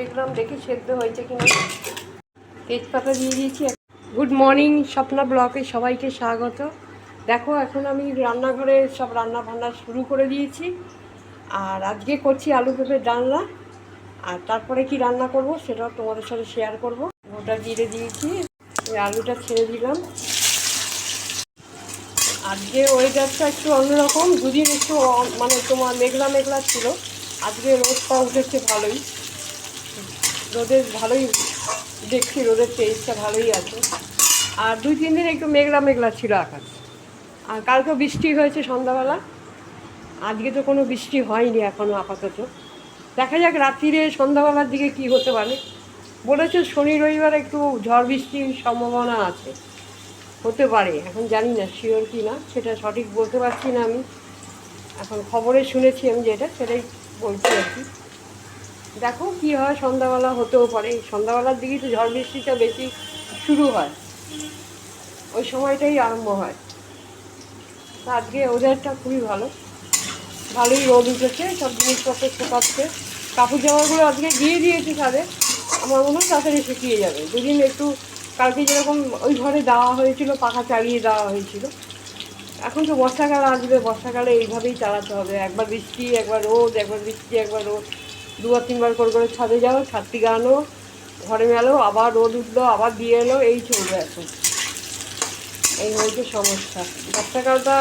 দেখলাম দেখি সেদ্ধ হয়েছে কিনা। তেজপাতা দিয়ে দিয়েছি। গুড মর্নিং স্বপ্না ব্লকে সবাইকে স্বাগত। দেখো, এখন আমি রান্নাঘরে সব রান্না বান্না শুরু করে দিয়েছি। আর আজকে করছি আলু পেঁপের ডালনা। আর তারপরে কি রান্না করব সেটাও তোমাদের সাথে শেয়ার করব। গোটা জিরে দিয়েছি, ওই আলুটা ছেড়ে দিলাম। আজকে ওয়েদারটা একটু অন্যরকম। দুদিন একটু মানে তোমার মেঘলা মেঘলা ছিল। আজকে রোদটা উঠেছে ভালোই। রোদের ভালোই দেখছি, রোদের তেজটা ভালোই আছে। আর দুই, তিন দিন একটু মেঘলা মেঘলা ছিল আকাশ। আর কালকে বৃষ্টি হয়েছে সন্ধ্যাবেলা। আজকে তো কোনো বৃষ্টি হয়নি এখনও আপাতত। দেখা যাক রাত্রিরে সন্ধ্যাবেলার দিকে কি হতে পারে। বলেছে শনি রবিবার একটু ঝড় বৃষ্টির সম্ভাবনা আছে। হতে পারে, এখন জানি না শিওর কি না সেটা সঠিক বলতে পারছি না আমি। এখন খবরে শুনেছি আমি যেটা, সেটাই বলছি আর কি। দেখো কি হয়, সন্ধ্যাবেলা হতেও পারে। সন্ধ্যাবেলার দিকেই তো ঝড় বৃষ্টিটা বেশি শুরু হয়। ওই সময়টাই আরম্ভ হয়। তা আজকে ওদেরটা খুবই ভালো। ভালোই রোদ উঠেছে, সব জিনিসপত্র শুকাচ্ছে। কাপড় জামাগুলো আজকে দিয়ে দিয়েছি তাদের আমার মনে হয় তাড়াতাড়ি শুকিয়ে যাবে। দুদিন একটু, কালকে যেরকম ওই ঘরে দেওয়া হয়েছিল, পাখা চালিয়ে দেওয়া হয়েছিল। এখন তো বর্ষাকাল আসবে, বর্ষাকালে এইভাবেই চালাতে হবে। একবার বৃষ্টি, একবার রোদ, একবার বৃষ্টি, একবার রোদ। দুবার তিনবার করে করে ছাদে যাও ছাদ থেকে আনো ঘরে মেলো আবার রোদ উঠল, আবার দিয়ে এলো, এই চলবে এখন। এই হয়েছে সমস্যা। বর্ষাকালটা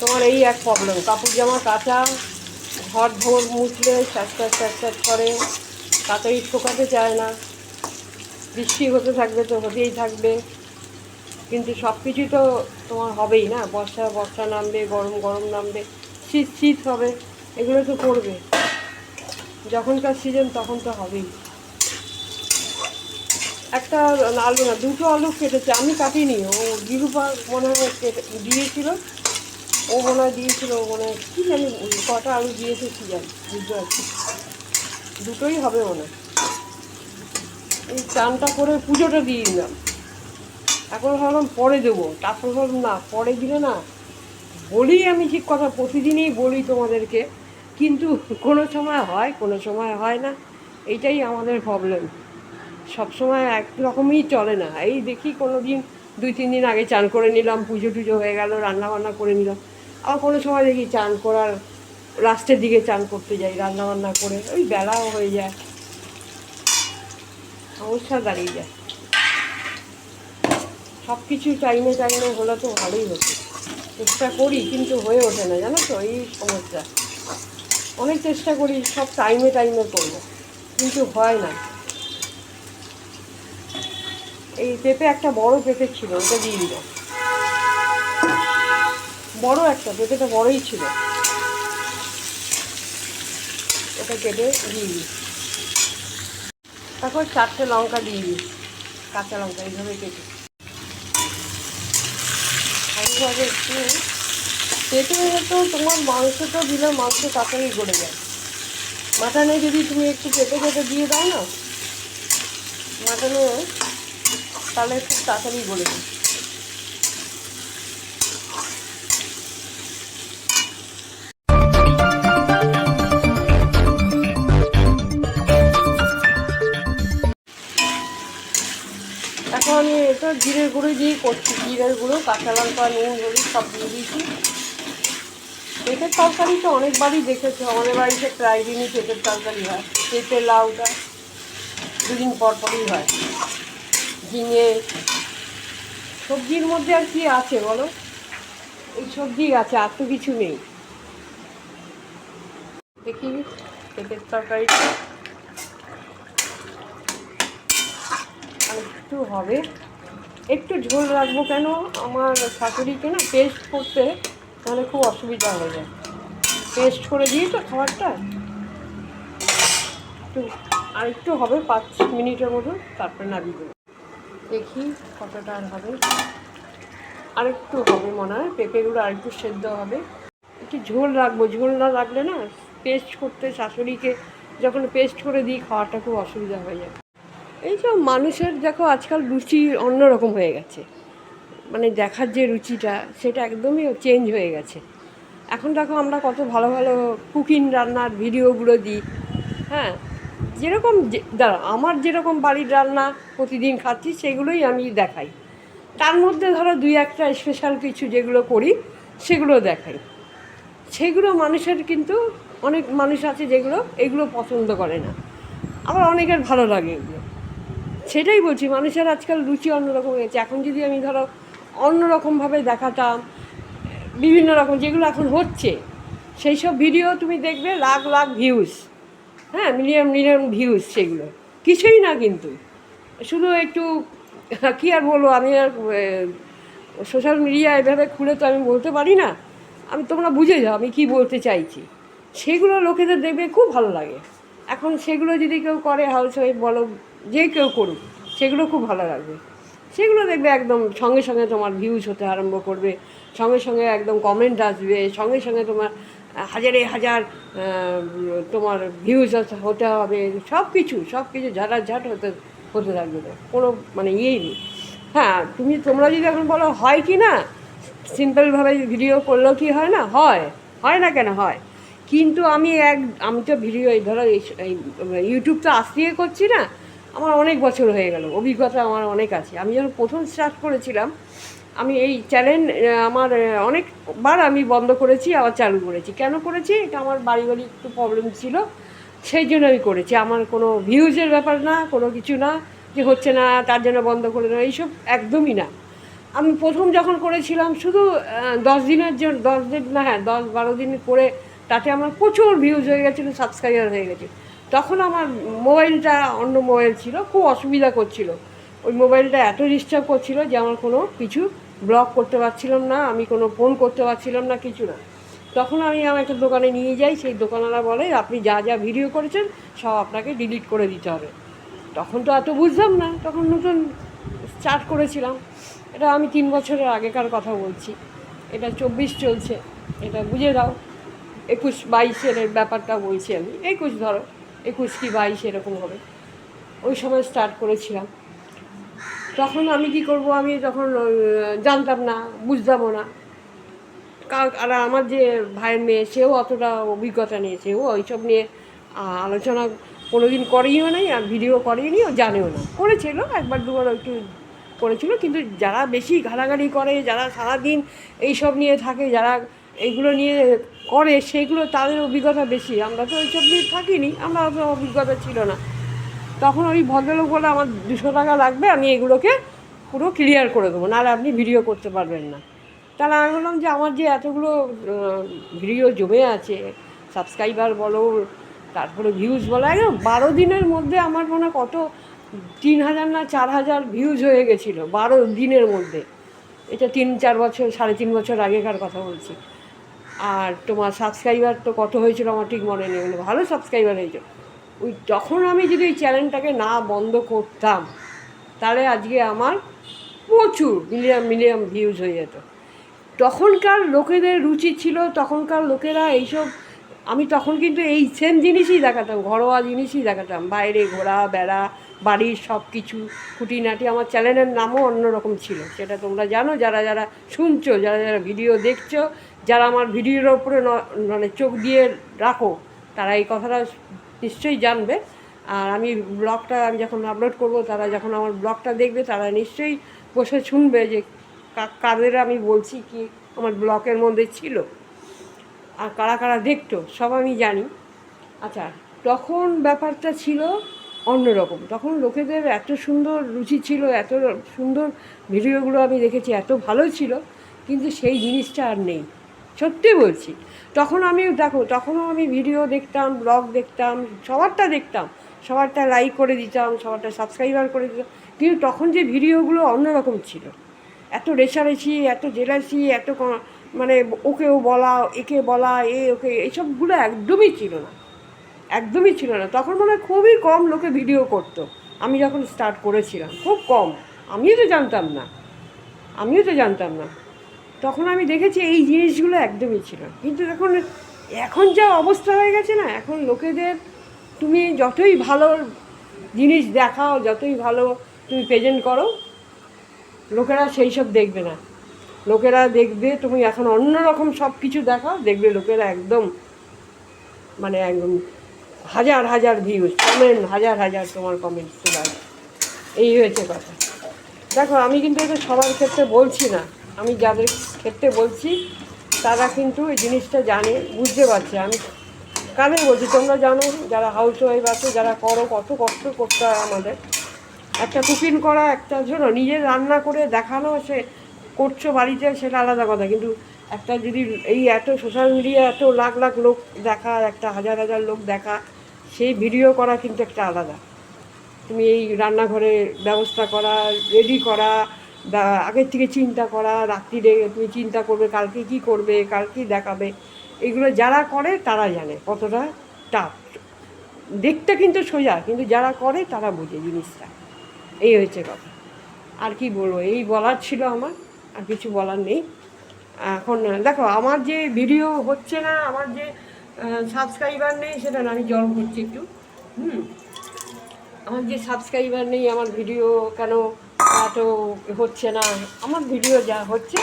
তোমার এই এক প্রবলেম কাপড় জামা কাচা, ঘর ধোর মুছলে স্যাঁচ স্যাঁচ করে তাড়াতাড়ি শুকাতে চায় না। বৃষ্টি হতে থাকবে তো হতেই থাকবে। কিন্তু সব কিছু তো তোমার হবেই না, বর্ষা বর্ষা নামবে, গরম গরম নামবে, শীত শীত হবে, এগুলো তো করবে। যখনকার সিজন তখন তো হবেই। একটা আলু না, দুটো আলু কেটেছে, আমি কাটিনি, ও দিরুপা মনে হয় কেটে, দিয়েছিল, ও মনে হয় দিয়েছিল, ও মনে হয়, কী জানি কটা আলু দিয়েছে, কী জানি, বুঝতে পারছি দুটোই হবে মনে এই চানটা করে পুজোটা দিয়ে দিলাম। এখন ভাবলাম পরে দেবো। তারপর ভাবলাম, না, পরে দিলে না, বলি আমি ঠিক কথা, প্রতিদিনই বলি তোমাদেরকে। কিন্তু কোনো সময় হয়, কোনো সময় হয় না। এটাই আমাদের প্রবলেম সবসময় এক রকমই চলে না। এই দেখি কোনো দিন দুই, তিন দিন আগে চান করে নিলাম, পুজো টুজো হয়ে গেল রান্না বান্না করে নিলাম। আবার কোনো সময় দেখি চান করার, লাস্টের দিকে চান করতে যাই রান্না বান্না করে। ওই বেলাও হয়ে যায়। সমস্যা দাঁড়িয়ে যায়। সব কিছু টাইমে টাইমে হলে তো ভালোই হতো। চেষ্টা করি, কিন্তু হয়ে ওঠে না। জানো তো? এই সমস্যা। অনেক চেষ্টা করি সব টাইমে টাইমে করব, কিন্তু হয় না। এই পেঁপে একটা বড় পেঁপে ছিল, ওটা দিয়ে দিল বড় একটা, পেঁপেটা বড়ই ছিল। ওটা কেটে দিয়ে দিই। তারপর চারটে লঙ্কা দিয়ে দিই, কাঁচা লঙ্কা, এইভাবে কেটে। একটু পেঁপে তো তোমার মাংসটা দিলে মাংস তাড়াতাড়ি গলে যায়। মাটনে যদি তুমি একটু পেঁপে কেটে দিয়ে দাও না, মাটনে তাহলে খুব তাড়াতাড়ি গলে যায়। এখন এটা জিরের গুঁড়ো দিয়ে করছি। জিরের গুঁড়ো, কাঁচা লঙ্কা, নুন, হলুদ সব দিয়ে দিয়েছি। পেঁপের তরকারি তো অনেকবারই দেখেছ, আমাদের বাড়িতে প্রায় দিনই পেঁপের তরকারি হয়। পেঁপে লাউটা দুদিন পর পরই হয়। ঝিঙে, সবজির মধ্যে আর কি আছে বলো? এই সবজি আছে, আর তো কিছু নেই। দেখি পেঁপের তরকারিটা। একটু হবে। একটু ঝোল রাখব কেন? আমার শাশুড়িকে না পেস্ট করতে তাহলে খুব অসুবিধা হয়ে যায়। পেস্ট করে দিই তো খাবারটা। একটু, আর একটু হবে পাঁচ মিনিটের মতো, তারপরে নামিয়ে দেবো। দেখি কতটা আর হবে। আর একটু হবে মনে হয় পেঁপেগুলো আর একটু সেদ্ধ হবে। একটু ঝোল রাখব, ঝোল না রাখলে না পেস্ট করতে শাশুড়িকে যখন পেস্ট করে দিই, খাওয়াটা খুব অসুবিধা হয়ে যায়। এই সব মানুষের, দেখো আজকাল রুচি অন্যরকম হয়ে গেছে। মানে দেখার যে রুচিটা, সেটা একদমই চেঞ্জ হয়ে গেছে। এখন দেখো আমরা কত ভালো ভালো কুকিং রান্নার ভিডিওগুলো দিই হ্যাঁ? যেরকম দাঁড়া আমার যেরকম বাড়ির রান্না প্রতিদিন খাচ্ছি, সেগুলোই আমি দেখাই। তার মধ্যে ধরো দুই একটা স্পেশাল কিছু যেগুলো করি, সেগুলো দেখাই। সেগুলো মানুষের কিন্তু, অনেক মানুষ আছে যেগুলো এগুলো পছন্দ করে না। আবার অনেকের ভালো লাগে এগুলো। সেটাই বলছি, মানুষের আজকাল রুচি অন্যরকম হয়েছে। এখন যদি আমি ধরো অন্যরকমভাবে দেখাতাম বিভিন্ন রকম যেগুলো এখন হচ্ছে সেই সব ভিডিও তুমি দেখবে লাখ লাখ ভিউজ হ্যাঁ মিলিয়ন মিলিয়ন ভিউজ সেগুলো। কিছুই না কিন্তু। শুধু একটু, কী আর বলব, আমি আর সোশ্যাল মিডিয়া এভাবে খুলে তো আমি বলতে পারি না। আমি, তোমরা বুঝে যাও আমি কি বলতে চাইছি। সেগুলো লোকেদের দেখবে খুব ভালো লাগে। এখন সেগুলো যদি কেউ করে হাউস ওয়াইফ বলো, যে কেউ করুক, সেগুলো খুব ভালো লাগবে। সেগুলো দেখবে একদম সঙ্গে সঙ্গে তোমার ভিউজ হতে আরম্ভ করবে, সঙ্গে সঙ্গে একদম কমেন্ট আসবে, সঙ্গে সঙ্গে তোমার হাজারে হাজার তোমার ভিউজ হতে হবে সব কিছু সব কিছু ঝাঁটাঝাট হতে হতে থাকবে। কোনো মানে ইয়েই নেই হ্যাঁ তুমি, তোমরা যদি এখন বলো হয় কি না সিম্পলভাবে ভিডিও করলেও কি হয় না হয় হয় না কেন হয় কিন্তু আমি এক, আমি তো ভিডিও এই ধরো, এই ইউটিউব তো থেকে করছি না আমার অনেক বছর হয়ে গেল, অভিজ্ঞতা আমার অনেক আছে। আমি যখন প্রথম স্টার্ট করেছিলাম, আমি এই চ্যানেল আমার অনেকবার আমি বন্ধ করেছি, আবার চালু করেছি। কেন করেছি? এটা আমার বাড়ি বাড়ি একটু প্রবলেম ছিল, সেই জন্য আমি করেছি। আমার কোনো ভিউজের ব্যাপার না, কোনো কিছু না, যে হচ্ছে না, তার জন্য বন্ধ করে দেওয়া, এইসব একদমই না। আমি প্রথম যখন করেছিলাম, শুধু দশ দিনের জন্য দশ দিন না হ্যাঁ দশ বারো দিন করে তাতে আমার প্রচুর ভিউজ হয়ে গেছিল সাবস্ক্রাইবার হয়ে গেছে। তখন আমার মোবাইলটা অন্য মোবাইল ছিল, খুব অসুবিধা করছিল। ওই মোবাইলটা এত ডিস্টার্ব করছিল যে আমার কোনো কিছু ব্লক করতে পারছিলাম না, আমি কোনো ফোন করতে পারছিলাম না, কিছু না। তখন আমি আমার একটা দোকানে নিয়ে যাই, সেই দোকানওয়ালা বলে, আপনি যা যা ভিডিও করেছেন, সব আপনাকে ডিলিট করে দিতে হবে। তখন তো এত বুঝলাম না, তখন নতুন স্টার্ট করেছিলাম। এটা আমি তিন বছরের আগেকার কথা বলছি। এটা চব্বিশ চলছে, এটা বুঝে দাও। একুশ বাইশের ব্যাপারটা বলছি আমি। একুশ ধরো। একুশ কি বাইশ এরকম হবে। ওই সময় স্টার্ট করেছিলাম। তখন আমি কি করব? আমি তখন জানতাম না, বুঝতামও না। আর আমার যে ভাইয়ের মেয়ে, সেও অতটা অভিজ্ঞতা নিয়ে সেও ওইসব নিয়ে আলোচনা কোনোদিন করেইও নাই আর ভিডিও করেনি ও জানেও না। করেছিল, একবার দুবার একটু করেছিল, কিন্তু যারা বেশি ঘাড়াঘাড়ি করে, যারা সারাদিন এইসব নিয়ে থাকে, যারা এইগুলো নিয়ে করে, সেগুলো তাদের অভিজ্ঞতা বেশি। আমরা তো ওইসব নিয়ে থাকিনি, আমরা অত অভিজ্ঞতা ছিল না। তখন ওই ভদ্রলোক বলে, আমার দুশো টাকা লাগবে, আমি এগুলোকে পুরো ক্লিয়ার করে দেবো, নাহলে আপনি ভিডিও করতে পারবেন না। তাহলে আমি বললাম যে, আমার যে এতগুলো ভিডিও জমে আছে সাবস্ক্রাইবার বলো, তারপরে ভিউজ বলো, একদম বারো দিনের মধ্যে আমার মনে কত, তিন হাজার না চার হাজার ভিউজ হয়ে গেছিল, বারো দিনের মধ্যে। এটা তিন, চার বছর, সাড়ে তিন বছর আগেকার কথা বলছি। আর তোমার সাবস্ক্রাইবার তো কত হয়েছিল আমার ঠিক মনে নেই, বলে ভালো সাবস্ক্রাইবার হয়েছিল ওই যখন আমি যদি ওই চ্যানেলটাকে না বন্ধ করতাম, তাহলে আজকে আমার প্রচুর মিলিয়াম মিলিয়াম ভিউজ হয়ে যেত। তখনকার লোকেদের রুচি ছিল, তখনকার লোকেরা এইসব আমি তখন কিন্তু এই সেম জিনিসই দেখাতাম, ঘরোয়া জিনিসই দেখাতাম। বাইরে ঘোরা, বেড়া বাড়ির সব কিছু খুঁটিনাটি আমার চ্যানেলের নামও অন্যরকম ছিল। সেটা তোমরা জানো, যারা যারা শুনছো, যারা যারা ভিডিও দেখছ, যারা আমার ভিডিওর ওপরে মানে চোখ দিয়ে রাখো, তারা এই কথাটা নিশ্চয়ই জানবে। আর আমি ব্লগটা, আমি যখন আপলোড করব, তারা যখন আমার ব্লগটা দেখবে, তারা নিশ্চয়ই বসে শুনবে যে কাদের আমি বলছি কি আমার ব্লকের মধ্যে ছিল। আর কারা কারা দেখতো, সব আমি জানি। আচ্ছা তখন ব্যাপারটা ছিল অন্যরকম। তখন লোকেদের এত সুন্দর রুচি ছিল, এত সুন্দর ভিডিওগুলো আমি দেখেছি, এত ভালো ছিল, কিন্তু সেই জিনিসটা আর নেই। সত্যি বলছি, তখন আমি দেখো, তখনও আমি ভিডিও দেখতাম, ব্লগ দেখতাম, সবারটা দেখতাম। সবারটা লাইক করে দিতাম, সবারটা সাবস্ক্রাইবার করে দিতাম। কিন্তু তখন যে ভিডিওগুলো অন্যরকম ছিল, এত রেশারেশি, এত জেলাসি এত মানে ওকেও বলা, একে বলা, এ, ওকে, এইসবগুলো একদমই ছিল না। একদমই ছিল না। তখন মনে হয় খুবই কম লোকে ভিডিও করতো। আমি যখন স্টার্ট করেছিলাম, খুব কম। আমিও তো জানতাম না। আমিও তো জানতাম না। তখন আমি দেখেছি এই জিনিসগুলো একদমই ছিল। কিন্তু এখন এখন যা অবস্থা হয়ে গেছে না, এখন লোকেদের তুমি যতই ভালো জিনিস দেখাও, যতই ভালো তুমি প্রেজেন্ট করো, লোকেরা সেই সব দেখবে না। লোকেরা দেখবে, তুমি এখন অন্যরকম সব কিছু দেখাও, দেখবে লোকেরা একদম মানে একদম হাজার হাজার ভিউজ কমেন্ট হাজার হাজার তোমার কমেন্ট চলে এই হয়েছে কথা। দেখো, আমি কিন্তু এটা সবার ক্ষেত্রে বলছি না। আমি যাদের ক্ষেত্রে বলছি, তারা কিন্তু এই জিনিসটা জানে, বুঝতে পারছে। আমি কাদের বলছি? তোমরা জানো, যারা হাউস ওয়াইফ আছে, যারা করো, কত কষ্ট করতে হয় আমাদের। একটা কুকিং করা, একটা জন্য নিজে রান্না করে দেখানো, সে করছ বাড়িতে সেটা আলাদা কথা। কিন্তু একটা যদি এই এত সোশ্যাল মিডিয়া এত লাখ লাখ লোক দেখা, একটা হাজার হাজার লোক দেখা, সেই ভিডিও করা কিন্তু একটা আলাদা। তুমি এই রান্নাঘরে ব্যবস্থা করা রেডি করা আগের থেকে চিন্তা করা, রাত্রিরে তুমি চিন্তা করবে কালকে কি করবে, কালকে দেখাবে। এগুলো যারা করে তারা জানে কতটা টাফ দেখতে কিন্তু সোজা, কিন্তু যারা করে তারা বোঝে জিনিসটা। এই হয়েছে কথা। আর কি বলব? এই বলার ছিল আমার। আর কিছু বলার নেই। এখন, দেখো, আমার যে ভিডিও হচ্ছে না, আমার যে সাবস্ক্রাইবার নেই, সেটা না, আমি জল করছি একটু। হুম? আমার যে সাবস্ক্রাইবার নেই, আমার ভিডিও কেন এত হচ্ছে না? আমার ভিডিও যা হচ্ছে,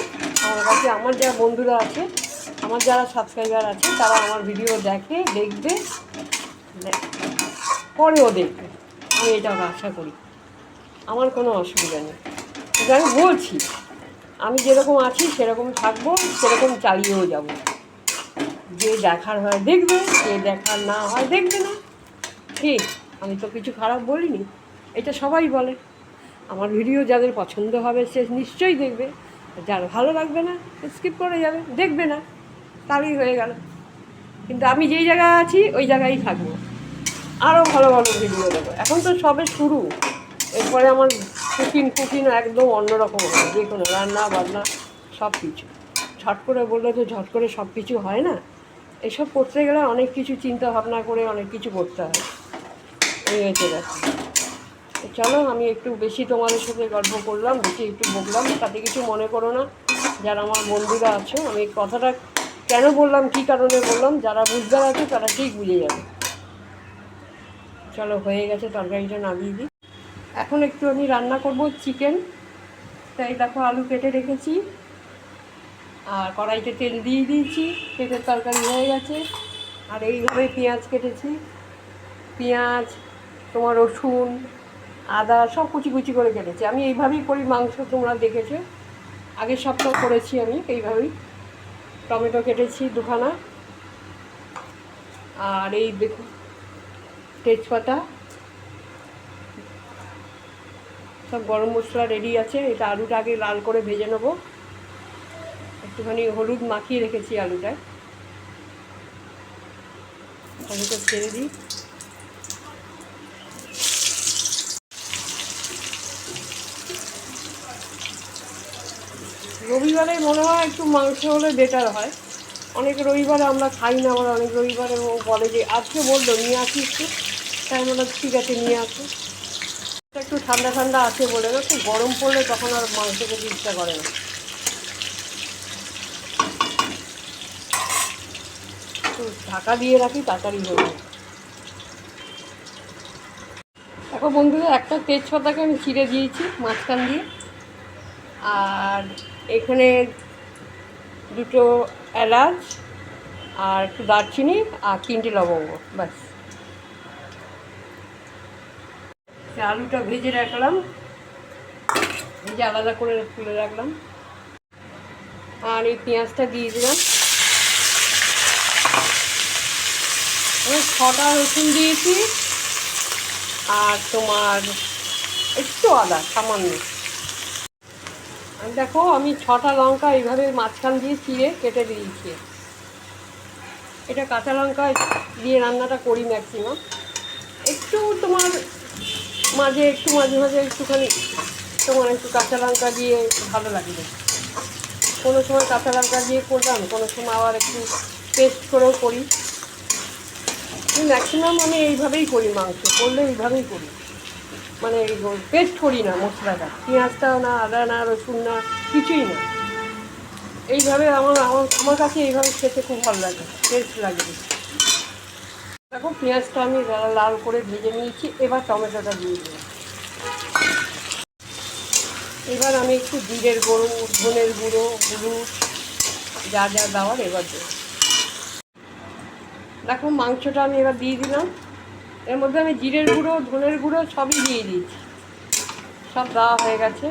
আমার কাছে, আমার যারা বন্ধুরা আছে, আমার যারা সাবস্ক্রাইবার আছে, তারা আমার ভিডিও দেখে, দেখবে পরেও দেখবে। আমি এটা আশা করি। আমার কোনো অসুবিধা নেই। কিন্তু আমি বলছি আমি যেরকম আছি, সেরকম থাকব, সেরকম চালিয়েও যাব। যে দেখার হয় দেখবে, যে দেখার না হয় দেখবে না। ঠিক আমি তো কিছু খারাপ বলিনি। এটা সবাই বলে। আমার ভিডিও যাদের পছন্দ হবে, সে নিশ্চয়ই দেখবে। যার ভালো লাগবে না স্কিপ করে যাবে, দেখবে না। তাহলেই হয়ে গেল। কিন্তু আমি যেই জায়গায় আছি, ওই জায়গায় থাকব। আরও ভালো ভালো ভিডিও দেবো। এখন তো সবে শুরু। এরপরে আমার কুকিং কুকিং একদম অন্যরকম হবে। যে কোনো রান্না, বান্না সব কিছু ঝট করে বললে তো ঝট করে সব কিছু হয় না? এসব করতে গেলে অনেক কিছু চিন্তা ভাবনা করে অনেক কিছু করতে হয়। এই হয়েছে চলো, আমি একটু বেশি তোমাদের সাথে গল্প করলাম, বেশি একটু বললাম তাতে কিছু মনে করো না। যারা আমার বন্ধুরা আছে, আমি কথাটা কেন বললাম, কী কারণে বললাম, যারা বুঝবার আছে তারা ঠিক বুঝে যাবে। চলো, হয়ে গেছে, তরকারিটা নামিয়ে দিই। এখন একটু আমি রান্না করব চিকেন। তাই দেখো আলু কেটে রেখেছি। আর কড়াইতে তেল দিয়ে দিয়েছি। পেঁপের তরকারি হয়ে গেছে। আর এইভাবে পেঁয়াজ কেটেছি। পেঁয়াজ, তোমার রসুন, আদা সব কুচি কুচি করে কেটেছি। আমি এইভাবেই করি মাংস, তোমরা দেখেছ। আগের সপ্তাহ করেছি আমি এইভাবেই। টমেটো কেটেছি দুখানা। আর এই দেখুন তেজপাতা। সব গরম মশলা রেডি আছে। এটা আলুটা আগে লাল করে ভেজে নেব। একটুখানি হলুদ মাখিয়ে রেখেছি আলুটায়। আলুটা ছেড়ে দিই। রবিবারে মনে হয় একটু মাংস হলে বেটার হয়। অনেক রবিবারে আমরা খাই না, আবার অনেক রবিবারে বলে যে, আজকে বলল, নিয়ে আসি একটু তাই আমরা ঠিক আছে, নিয়ে আসি। একটু ঠান্ডা ঠান্ডা আছে বলে একটু গরম পড়লে তখন আর মাংস খেতে ইচ্ছা করে না। একটু ঢাকা দিয়ে রাখি, তাড়াতাড়ি হয়ে দেখো বন্ধুরা, একটা তেজপাতাকে আমি চিড়ে দিয়েছি, মাঝখান দিয়ে। আর এখানে দুটো এলাচ, আর একটু দারচিনি, আর তিনটে লবঙ্গ, ব্যাস এই আলুটা ভেজে রাখলাম। ভেজে আলাদা করে তুলে রাখলাম। আর এই পেঁয়াজটা দিয়ে দিলাম। আমি ছটা রসুন দিয়েছি। আর তোমার একটু আদা, সামান্য। দেখো, আমি ছটা লঙ্কা এইভাবে মাঝখান দিয়ে চিড়ে কেটে দিয়েছি। এটা কাঁচা লঙ্কা দিয়ে রান্নাটা করি ম্যাক্সিমাম একটু তোমার মাঝে একটু, মাঝে মাঝে একটুখানি তোমার একটু কাঁচা লঙ্কা দিয়ে ভালো লাগবে। কোনো সময় কাঁচা লঙ্কা দিয়ে করলাম, কোনো সময় আবার একটু পেস্ট করেও করি। ম্যাক্সিমাম আমি এইভাবেই করি মাংস, করলে এইভাবেই করি। মানে পেস্ট করি না মশলাটা পেঁয়াজটাও না আদা না রসুন না, কিছুই না। এইভাবে আমার আমার আমার কাছে এইভাবে খেতে খুব ভালো লাগে টেস্ট লাগে। দেখো পেঁয়াজটা আমি লাল করে ভেজে নিয়েছি, এবার টমেটোটা দিয়ে দেবো। এবার আমি একটু জিরের গুঁড়ো, ধনের গুঁড়ো হলুদ যা যা দেওয়ার এবার দেবো। দেখো মাংসটা আমি এবার দিয়ে দিলাম। এর মধ্যে আমি জিরের গুঁড়ো, ধনের গুঁড়ো সবই দিয়ে দিয়েছি। সব দেওয়া হয়ে গেছে।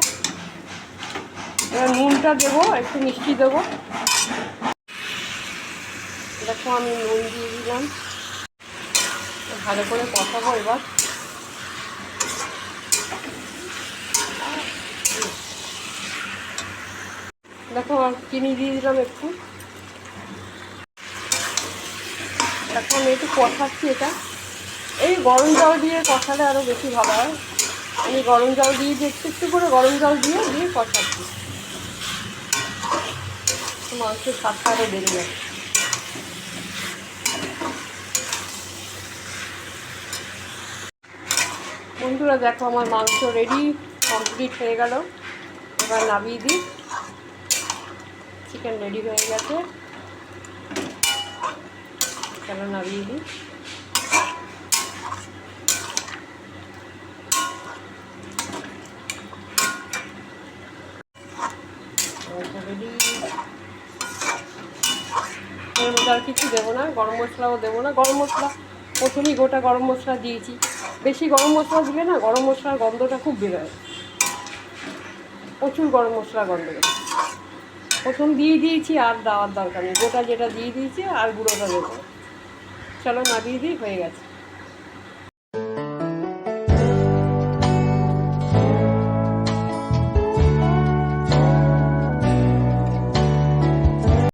এবার নুনটা দেবো, একটু মিষ্টি দেবো। দেখো আমি নুন দিয়ে দিলাম। ভালো করে কষাবো এবার। দেখো চিনি দিয়ে দিলাম একটু। এখন একটু কষাচ্ছি এটা। এই গরম জল দিয়ে কষালে আরও বেশি ভালো হয়। আমি গরম জল দিয়ে একটু একটু করে গরম জল দিয়ে দিয়ে কষাচ্ছি মাংসের স্বাদটা আরও বেড়ে যাবে বন্ধুরা, দেখো আমার মাংস রেডি কমপ্লিট হয়ে গেল। এবার নামিয়ে দিই। চিকেন রেডি হয়ে গেছে। চলো নামিয়ে দিই। আর কিছু দেবো না, গরম মশলাও দেবো না। গরম মশলা, প্রথমেই গোটা গরম মশলা দিয়েছি। বেশি গরম মশলা দিলে না, গরম মশলার গন্ধটা খুব বেরোয়। প্রচুর গরম মশলা গন্ধ প্রথম দিয়ে দিয়েছি, আর দেওয়ার দরকার নেই। গোটা যেটা দিয়ে দিয়েছি, আর গুঁড়োটা দেবো। চলো না দিয়ে দিই, হয়ে গেছে।